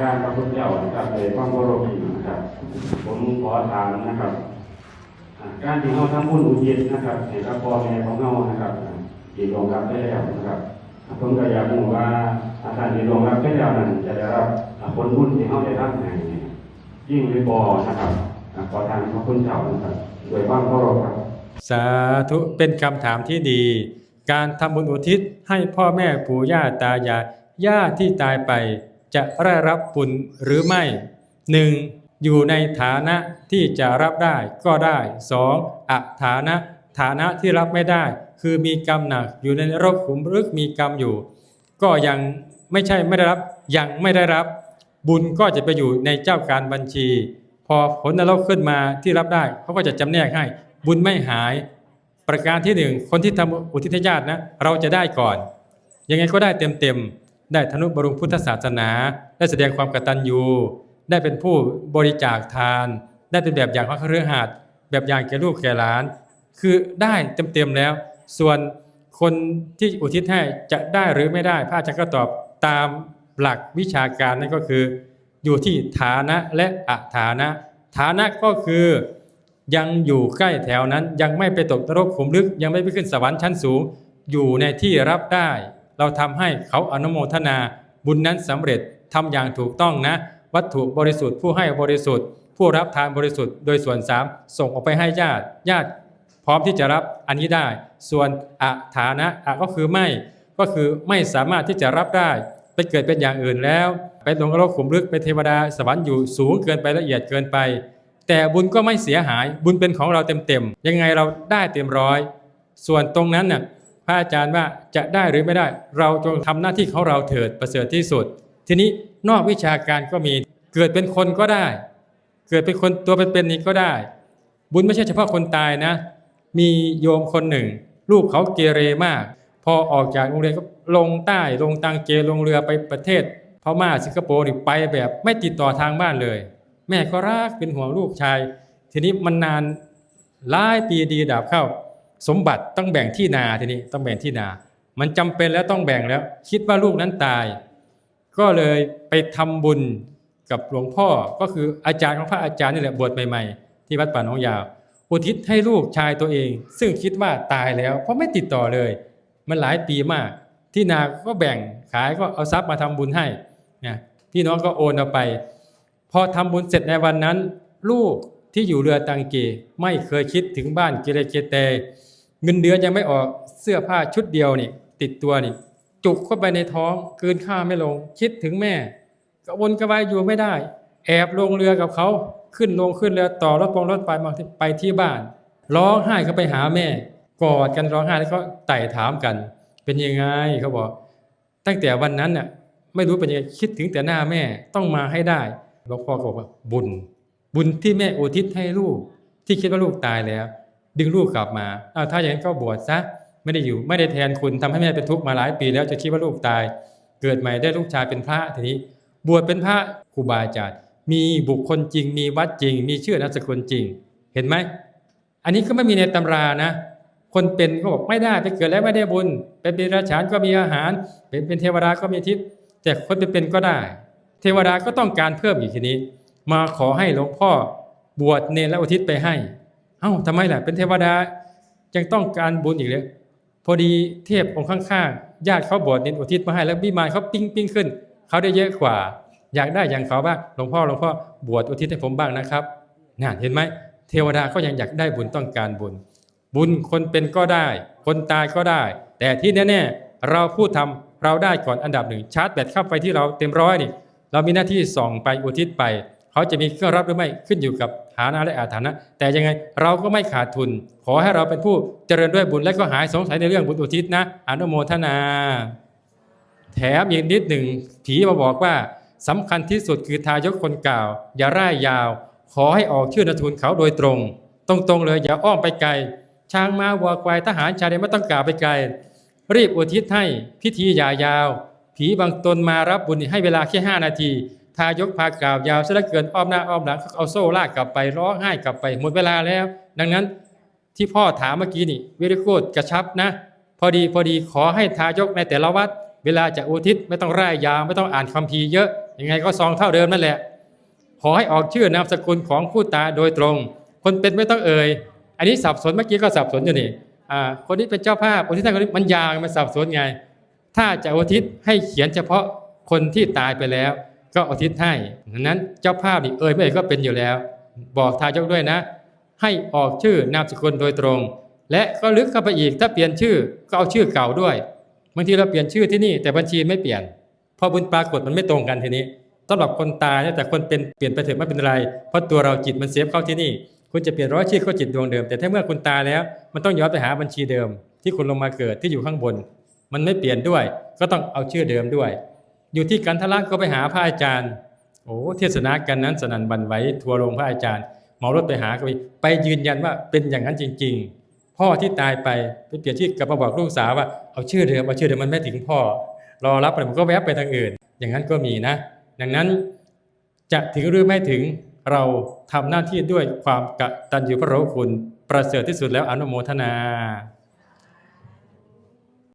การพระพุทธเจ้านะครับเลยพระบรมีนะครับ ผมขอถามนะครับ การที่เราทำบุญอุทิศนะครับให้กับพ่อแม่ของเรานะครับอ่าที่รองรับได้แล้วนะครับผมก็อยากรู้ว่าอาจารย์ที่รองรับได้แล้วนั้นจะได้รับผลบุญที่เขาได้รับให้ยิ่งหรือบ่นะครับอ่าขอทางพระคุณเจ้านะครับโดยความเคารพครับ สาธุเป็นคำถามที่ดี การทำบุญอุทิศให้พ่อแม่ปู่ย่าตายายญาติที่ตายไป จะได้รับบุญหรือไม่หนึ่งอยู่ในฐานะที่จะรับได้ก็ได้สองอฐานะ ฐานะที่รับไม่ได้ คือมีกรรมหนักอยู่ในรกขุมรึกมีกรรมอยู่ ก็ยังไม่ใช่ไม่ได้รับยังไม่ได้รับ บุญก็จะไปอยู่ในเจ้าการบัญชี พอผลนรกขึ้นมาที่รับได้เขาก็จะจำแนกให้ บุญไม่หาย ประการที่หนึ่งคนที่ทำอุทิศญาตินะ เราจะได้ก่อน ยังไงก็ได้เต็มๆ ได้ธนุบำรุงพุทธศาสนา ได้แสดงความกตัญญู ได้เป็นผู้บริจาคทาน ได้เป็นแบบอย่างของเครือข่ายแบบอย่างแก่ลูกแก่หลาน คือได้เต็มๆแล้ว ส่วนคนที่อุทิศให้จะได้หรือไม่ได้ พระอาจารย์ก็ตอบตามหลักวิชาการนั่นก็คือ อยู่ที่ฐานะและอัฐานะ ฐานะก็คือยังอยู่ใกล้แถวนั้นยังไม่ไปตกนรกขุมลึกยังไม่ไปขึ้นสวรรค์ชั้นสูง อยู่ในที่รับได้ เราทำให้เขาอนุโมทนาบุญนั้นสำเร็จทำอย่างถูกต้องนะ วัตถุบริสุทธิ์ผู้ให้บริสุทธิ์ ผู้รับทานบริสุทธิ์โดยส่วนสามส่งออกไปให้ญาติญาติพร้อมที่จะรับอันนี้ได้ ส่วนอฐานะอะก็คือไม่ก็คือไม่สามารถที่จะรับได้ไปเกิดเป็นอย่างอื่นแล้ว ไปลงนรกขุมลึกไปเทวดาสวรรค์อยู่สูงเกินไปละเอียดเกินไป แต่บุญก็ไม่เสียหายบุญเป็นของเราเต็มๆยังไงเราได้เต็มร้อย ส่วนตรงนั้นน่ะ พระอาจารย์ว่าจะได้หรือไม่ได้ เราจงทำหน้าที่ของเราเถิดประเสริฐที่สุด ทีนี้นอกวิชาการก็มีเกิดเป็นคนก็ได้ เกิดเป็นคนตัวเป็นๆนี้ก็ได้ บุญไม่ใช่เฉพาะคนตายนะ มีโยมคนหนึ่ง ลูกเขาเกเรมาก พอออกจากโรงเรียนก็ลงใต้ลงตังเกลงเรือไปประเทศพม่าสิงคโปร์นี่ไปแบบไม่ติดต่อทางบ้านเลย แม่ก็รักเป็นห่วงลูกชาย ทีนี้มันนานหลายปีดีดับเข้า สมบัติต้องแบ่งที่นาทีนี้ต้องแบ่งที่นา มันจำเป็นแล้วต้องแบ่งแล้ว คิดว่าลูกนั้นตาย ก็เลยไปทำบุญกับหลวงพ่อก็คืออาจารย์ของพระอาจารย์นี่แหละบวชใหม่ๆ ที่วัดป่าหนองยาวอุทิศให้ลูกชายตัวเอง ซึ่งคิดว่าตายแล้ว เพราะไม่ติดต่อเลย มันหลายปีมาก ที่นาก็แบ่งขายก็เอาทรัพย์มาทำบุญให้นะพี่น้องก็โอนเอาไป พอทำบุญเสร็จในวันนั้น ลูกที่อยู่เรือตังเกไม่เคยคิดถึงบ้านเกเรเกเต เงินเดือนยังไม่ออกเสื้อผ้าชุดเดียวนี่ ติดตัวนี่ จุกเข้าไปในท้องกลืนข้าวไม่ลง คิดถึงแม่กระวนกระวายอยู่ไม่ได้ แอบลงเรือกับเขาขึ้นลงขึ้นเรือต่อรถปองรถไฟมาไปที่บ้าน ร้องไห้เขาไปหาแม่ กอดกันร้องไห้แล้วก็ไต่ถามกัน เป็นยังไงเขาบอก ตั้งแต่วันนั้นน่ะไม่รู้เป็นยังไงคิดถึงแต่หน้าแม่ต้องมาให้ได้หลวงพ่อก็บอกว่าบุญ บุญที่แม่อุทิศให้ลูก ที่คิดว่าลูกตายแล้ว ดึงลูกกลับมาเอาถ้าอย่างนั้นก็บวชซะไม่ได้อยู่ไม่ได้แทนคุณทำให้แม่เป็นทุกข์มาหลายปีแล้วจะคิดว่าลูกตาย เกิดใหม่ได้ลูกชายเป็นพระทีนี้ บวชเป็นพระครูบาอาจารย์มีบุคคลจริง มีวัดจริง มีชื่อนามสกุลจริง เห็นไหมอันนี้ก็ไม่มีในตำรานะ คนเป็นก็บอกไม่ได้ไปเกิดแล้วไม่ได้บุญ เป็นเดรัจฉานก็มีอาหาร เป็นเป็นเทวดาก็มีทิพย์แต่คนเป็นๆก็ได้ เทวดาก็ต้องการเพิ่มอีกทีนี้ มาขอให้หลวงพ่อบวชเนรและอุทิศไปให้ เอ้าทำไมล่ะ เป็นเทวดายังต้องการบุญอีกเลยพอดีเทพองค์ข้างๆญาติเขาบวชเนอุทิศมาให้แล้วบิมานเขาปิ้งปิ้งขึ้นเขาได้เยอะกว่า อยากได้อย่างเขาบ้างหลวงพ่อหลวงพ่อบวชอุทิศให้ผมบ้างนะครับน่าเห็นไหมเทวดาก็ยังอยากได้บุญต้องการบุญ บุญคนเป็นก็ได้ คนตายก็ได้ แต่ที่แน่ๆเราผู้ทำเราได้ก่อนอันดับหนึ่งชาร์จแบตเข้าไปที่เราเต็มร้อยนี่เรามีหน้าที่ส่องไปอุทิศไป เขาจะมีเครื่องรับหรือไม่ขึ้นอยู่กับฐานะและอาฐานะแต่ยังไงเราก็ไม่ขาดทุน ขอให้เราเป็นผู้เจริญด้วยบุญและก็หายสงสัยในเรื่องบุญอุทิศนะอนุโมทนา แถมอีกนิดหนึ่งผีมาบอกว่าสำคัญที่สุดคือทายกคนเก่าอย่าร่ายยาว ขอให้ออกชื่อนามสกุลเขาโดยตรง ตรงๆเลยอย่าอ้อมไปไกล ช้างม้าวัวควายทหารชายใดไม่ต้องกล่าวไปไกล รีบอุทิศให้พิธีอย่ายาว ผีบางตนมารับบุญให้เวลาแค่5นาที ทายกพากล่าวยาวซะเหลือเกินอ้อมหน้าอ้อมหลังเขาเอาโซ่ลากกลับไปร้องไห้กลับไปหมดเวลาแล้ว ดังนั้นที่พ่อถามเมื่อกี้นี่วิริโกดกระชับนะ พอดีพอดีขอให้ทายกในแต่ละวัด เวลาจะอุทิศไม่ต้องร่ายยาวไม่ต้องอ่านคัมภีร์เยอะยังไงก็ซองเท่าเดิมนั่นแหละ ขอให้ออกชื่อนามสกุลของผู้ตายโดยตรง คนเป็นไม่ต้องเอ่ยอันนี้สับสนเมื่อกี้ก็สับสนอยู่นี่อ่าคนนี้เป็นเจ้าภาพอุทิศให้คนนี้มันยาวมันสับสนไง ถ้าจะอุทิศให้เขียนเฉพาะคนที่ตายไปแล้ว ก็อุทิศให้ดังนั้นเจ้าภาพนี่เอ่ยไม่เอ่ยก็เป็นอยู่แล้ว บอกทายกด้วยนะ ให้ออกชื่อนามสกุลโดยตรง และก็ลึกเข้าไปอีกถ้าเปลี่ยนชื่อก็เอาชื่อเก่าด้วยบางทีเราเปลี่ยนชื่อที่นี่แต่บัญชีไม่เปลี่ยนพอบุญปรากฏมันไม่ตรงกันทีนี้สำหรับคนตายเนี่ยแต่คนเป็นเปลี่ยนไปเถอะไม่เป็นไร เพราะตัวเราจิตมันเซฟเข้าที่นี่ คุณจะเปลี่ยนร้อยชื่อก็จิตดวงเดิม แต่ถ้าเมื่อคุณตายแล้ว มันต้องย้อนไปหาบัญชีเดิม ที่คุณลงมาเกิดที่อยู่ข้างบน มันไม่เปลี่ยนด้วย ก็ต้องเอาชื่อเดิมด้วย อยู่ที่กันทะลักก็ไปหาพระอาจารย์โอ้เทศนากันนั้นสนันบันไหวทัวลงพระอาจารย์เหมารถไปหาก็ไปไปยืนยันว่าเป็นอย่างนั้นจริง ๆ พ่อที่ตายไปไปเปลี่ยนชื่อกลับมาบอกลูกสาวว่าเอาชื่อเดิมเอาชื่อเดิมมันไม่ถึงพ่อ รอรับไปมันก็แวบไปทางอื่น อย่างนั้นก็มีนะ ดังนั้นจะถึงหรือไม่ถึงเราทำหน้าที่ด้วยความกตัญญูพระโรคุณประเสริฐที่สุดแล้วอนุโมทนา